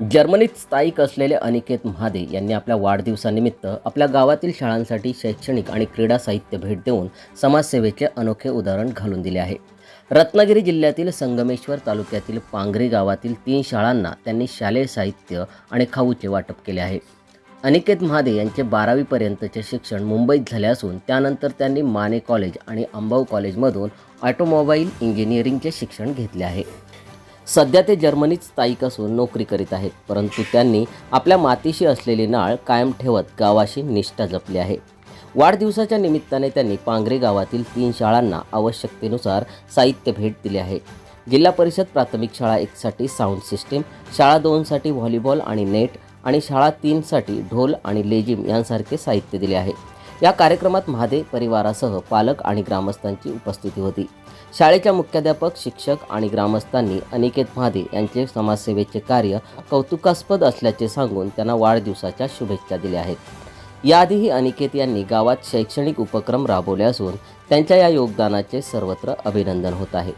जर्मनीत स्थायिक असलेले अनिकेत महादे यांनी आपल्या वाढदिवसानिमित्त आपल्या गावातील शाळांसाठी शैक्षणिक आणि क्रीडा साहित्य भेट देऊन समाजसेवेचे अनोखे उदाहरण घालून दिले आहे. रत्नागिरी जिल्ह्यातील संगमेश्वर तालुक्यातील पांगरी गावातील तीन शाळांना त्यांनी शालेय साहित्य आणि खाऊचे वाटप केले आहे. अनिकेत महादे यांचे बारावीपर्यंतचे शिक्षण मुंबईत झाले असून त्यानंतर त्यांनी माने कॉलेज आणि अंबाऊ कॉलेजमधून ऑटोमोबाईल इंजिनिअरिंगचे शिक्षण घेतले आहे. सध्या ते जर्मनीत स्थायिक असून नोकरी करीत आहेत परंतु त्यांनी आपल्या मातीशी असलेली नाळ कायम ठेवत गावाशी निष्ठा जपली आहे. वाढदिवसाच्या निमित्ताने त्यांनी पांगरे गावातील तीन शाळांना आवश्यकतेनुसार साहित्य भेट दिले आहे. जिल्हा परिषद प्राथमिक शाळा एकसाठी साऊंड सिस्टीम शाळा दोनसाठी व्हॉलीबॉल आणि नेट आणि शाळा तीनसाठी ढोल आणि लेझिम यांसारखे साहित्य दिले आहे. या कार्यक्रमात महादे परिवारासह पालक आणि ग्रामस्थांची उपस्थिती होती. शाळेच्या मुख्याध्यापक शिक्षक आणि ग्रामस्थांनी अनिकेत महादे यांचे समाजसेवेचे कार्य कौतुकास्पद असल्याचे सांगून त्यांना वाढदिवसाच्या शुभेच्छा दिल्या आहेत. याआधीही अनिकेत यांनी गावात शैक्षणिक उपक्रम राबवले असून त्यांच्या या योगदानाचे सर्वत्र अभिनंदन होत आहे.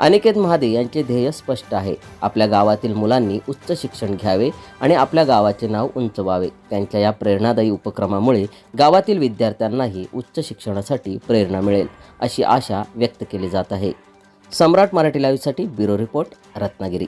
अनिकेत महादे यांचे ध्येय स्पष्ट आहे. आपल्या गावातील मुलांनी उच्च शिक्षण घ्यावे आणि आपल्या गावाचे नाव उंचवावे त्यांच्या या प्रेरणादायी उपक्रमामुळे गावातील विद्यार्थ्यांनाही उच्च शिक्षणासाठी प्रेरणा मिळेल अशी आशा व्यक्त केली जात आहे. सम्राट मराठी लाईव्हसाठी ब्युरो रिपोर्ट रत्नागिरी.